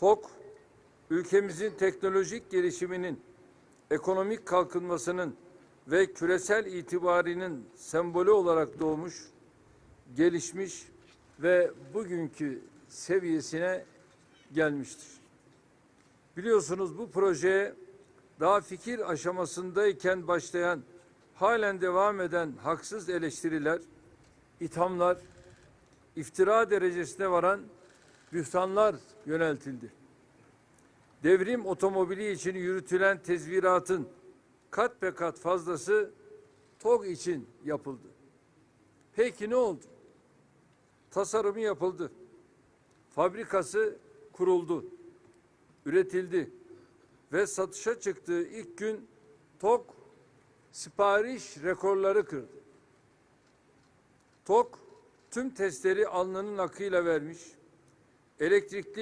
TOK, ülkemizin teknolojik gelişiminin, ekonomik kalkınmasının ve küresel itibarinin sembolü olarak doğmuş, gelişmiş ve bugünkü seviyesine gelmiştir. Biliyorsunuz bu projeye daha fikir aşamasındayken başlayan, halen devam eden haksız eleştiriler, ithamlar, iftira derecesine varan bühtanlar yöneltildi. Devrim otomobili için yürütülen tezviratın kat be kat fazlası TOG için yapıldı. Peki ne oldu? Tasarımı yapıldı. Fabrikası kuruldu. Üretildi. Ve satışa çıktığı ilk gün TOG sipariş rekorları kırdı. TOG tüm testleri alnının akıyla vermiş. Elektrikli